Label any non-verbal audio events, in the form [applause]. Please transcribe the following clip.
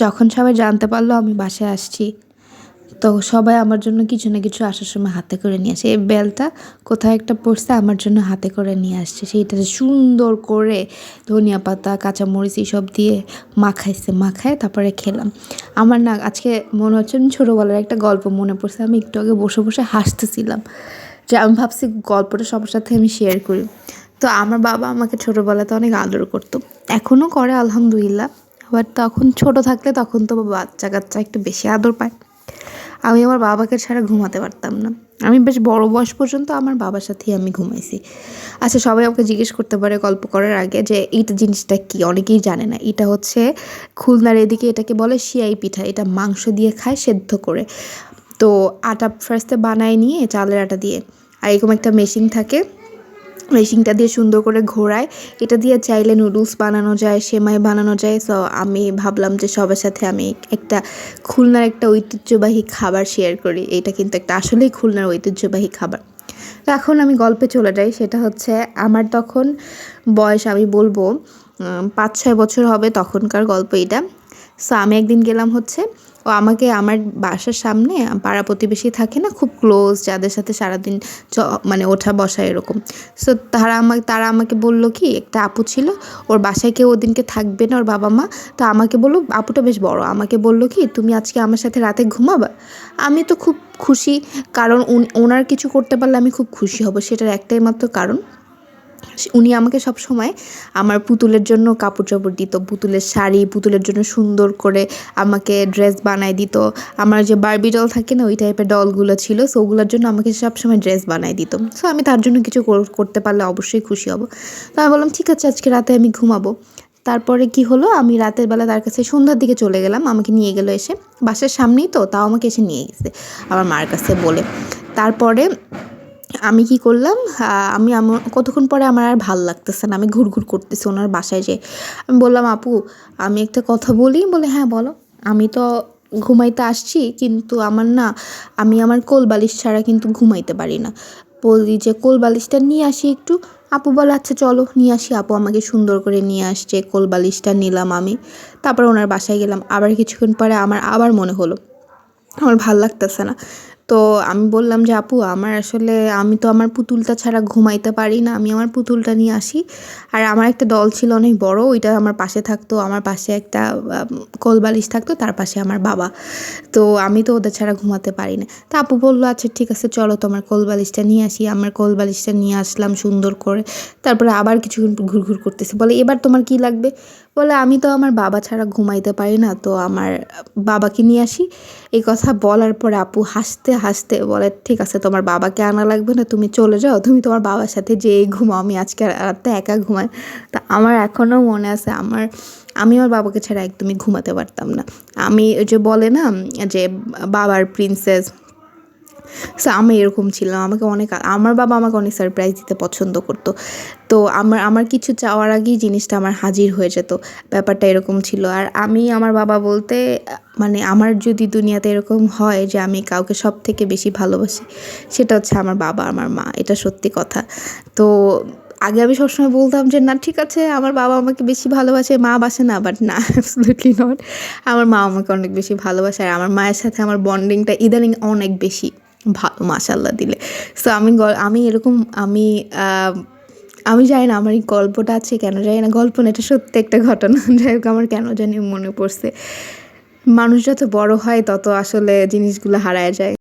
যখন সবাই জানতে পারল আমি বাসায় আসছি, তো সবাই আমার জন্য কিছু না কিছু আসার সময় হাতে করে নিয়ে আসে। এই বেলটা কোথাও একটা পড়ছে আমার জন্য হাতে করে নিয়ে আসছে। সেইটা সুন্দর করে ধনিয়া পাতা, কাঁচামরিচ এইসব দিয়ে মাখাইছে, মাখায় তারপরে খেলাম। আমার না আজকে মনে হচ্ছে আমি ছোটোবেলার একটা গল্প মনে পড়ছে, আমি একটু আগে বসে বসে হাসতেছিলাম যে আমি ভাবছি গল্পটা সবার সাথে আমি শেয়ার করি। তো আমার বাবা আমাকে ছোটোবেলাতে অনেক আদর করতো এখনও করে আলহামদুলিল্লাহ। আবার তখন ছোট থাকলে তখন তো বাচ্চা কাচ্চা একটু বেশি আদর পায়। আমি আমার বাবাকে ছাড়া ঘুমাতে পারতাম না। আমি বেশ বড় বয়স পর্যন্ত আমার বাবার সাথেই আমি ঘুমাইছি। আচ্ছা সবাই আমাকে জিজ্ঞেস করতে পারে গল্প করার আগে যে এইটা জিনিসটা কি? অনেকেই জানে না। এটা হচ্ছে খুলনার এদিকে এটাকে বলে শিয়াই পিঠা। এটা মাংস দিয়ে খায়, সেদ্ধ করে। তো আটা ফার্স্টে বানায় নিয়ে চালের আটা দিয়ে। আর এরকম একটা মেশিন থাকে। মেশিনটা দিয়ে সুন্দর করে ঘোরায়। এটা দিয়ে চাইলে নুডলস বানানো যায়, সেমাই বানানো যায়। সো আমি ভাবলাম যে সবার সাথে আমি একটা খুলনার একটা ঐতিহ্যবাহী খাবার শেয়ার করি। এটা কিন্তু একটা আসলেই খুলনার ঐতিহ্যবাহী খাবার। তো এখন আমি গল্পে চলে যাই। সেটা হচ্ছে আমার তখন বয়স আমি বলব পাঁচ ছয় বছর হবে তখনকার গল্প এটা। সো আমি একদিন গেলাম হচ্ছে, ও আমাকে আমার বাসার সামনে, পাড়া প্রতিবেশী থাকে না, খুব ক্লোজ যাদের সাথে সারাদিন চ মানে ওঠা বসা এরকম। সো তারা আমাকে তারা আমাকে বলল কি, একটা আপু ছিল, ওর বাসায় কেউ ওদিনকে থাকবে না ওর বাবা মা, তো আমাকে বলল, আপুটা বেশ বড়। আমাকে বলল কি, তুমি আজকে আমার সাথে রাতে ঘুমাবা? আমি তো খুব খুশি, কারণ ওনার কিছু করতে পারলে আমি খুব খুশি হব, সেটার একটাই মাত্র কারণ উনি আমাকে সব সময় আমার পুতুলের জন্য কাপড় চাপড় দিত, পুতুলের শাড়ি, পুতুলের জন্য সুন্দর করে আমাকে ড্রেস বানায় দিত। আমার যে বারবি ডল থাকে না, ওই টাইপের ডলগুলো ছিল সো ওগুলোর জন্য আমাকে সবসময় ড্রেস বানায় দিত। সো আমি তার জন্য কিছু করতে পারলে অবশ্যই খুশি হব। তো আমি বললাম, ঠিক আছে, আজকে রাতে আমি ঘুমাবো। তারপরে কি হলো, আমি রাতের বেলা তার কাছে সন্ধ্যার দিকে চলে গেলাম, আমাকে নিয়ে গেলো এসে। বাসার সামনেই তো, তাও আমাকে এসে নিয়ে গেছে, আমার মার কাছে বলে। তারপরে আমি কি করলাম? আমি আমার কতক্ষণ পরে আমার আর ভালো লাগতেছে না। আমি ঘুরঘুর করতেছি ওনার বাসায় যে, আমি বললাম, আপু, আমি একটা কথা বলি। বলে হ্যাঁ বলো। আমি তো ঘুমাইতে আসছি, কিন্তু আমার না, আমি আমার কোল বালিশ ছাড়া কিন্তু ঘুমাইতে পারি না। বলি যে কোল বালিশটা নিয়ে আসি একটু। আপু বলে আচ্ছা চলো, নিয়ে আসি। আপু আমাকে সুন্দর করে নিয়ে আসছে কোল বালিশটা নিলাম আমি। তারপর ওনার বাসায় গেলাম। আবার কিছুক্ষণ পরে আমার আবার মনে হলো, আমার ভালো লাগতেছে না। তো আমি বললাম যে, আপু, আমার আসলে, আমি তো আমার পুতুলটা ছাড়া ঘুমাইতে পারি না। আমি আমার পুতুলটা নিয়ে আসি। আর আমার একটা দল ছিল অনেক বড়, ওইটা আমার পাশে থাকতো। আমার পাশে একটা কোলবালিশ থাকতো, তার পাশে আমার বাবা। তো আমি তো ওদের ছাড়া ঘুমাতে পারি না। তা আপু বলল আচ্ছা ঠিক আছে, চলো তোমার কোলবালিশটা নিয়ে আসি। আমার কোলবালিশটা নিয়ে আসলাম সুন্দর করে। তারপরে আবার কিছুক্ষণ ঘুরঘুর করতেছে। বলে, এবার তোমার কি লাগবে? বলে, আমি তো আমার বাবা ছাড়া ঘুমাইতে পারি না। তো আমার বাবাকে নিয়ে আসি। এই কথা বলার পরে আপু হাসতে হাসতে বলে, ঠিক আছে, তোমার বাবাকে আনা লাগবে না, তুমি চলে যাও, তুমি তোমার বাবার সাথে যেয়ে ঘুমাও, আমি আজকে রাতে একা ঘুমাই। তা আমার এখনও মনে আছে, আমার, আমি আমার বাবাকে ছাড়া একদমই ঘুমাতে পারতাম না। আমি যে বলে না, যে বাবার প্রিন্সেস সো আমি এরকম ছিলাম। আমাকে অনেক আমার বাবা আমাকে অনেক সারপ্রাইজ দিতে পছন্দ করতো। তো আমার আমার কিছু চাওয়ার আগেই জিনিসটা আমার হাজির হয়ে যেত। ব্যাপারটা এরকম ছিল। আর আমি, আমার বাবা বলতে মানে আমার যদি দুনিয়াতে এরকম হয় যে আমি কাউকে সব থেকে বেশি ভালোবাসি, সেটা হচ্ছে আমার বাবা, আমার মা। এটা সত্যি কথা। তো আগে আমি সবসময় বলতাম যে, না, ঠিক আছে, আমার বাবা আমাকে বেশি ভালোবাসে, মা বাসে না। বাট না [laughs] অ্যাবসলিউটলি নট আমার মা আমাকে অনেক বেশি ভালোবাসে। আর আমার মায়ের সাথে আমার বন্ডিংটা ইদানিং অনেক বেশি। ভালো মাসাল্লাহ দিলে। সো আমি আমি এরকম, আমি আমি জানি না আমার এই গল্পটা আছে কেন, জানি না, গল্প না, এটা সত্যি একটা ঘটনা। [laughs] যাই হোক, আমার কেন জানি মনে পড়ছে। মানুষ যত বড় হয়, তত আসলে জিনিসগুলো হারায় যায়।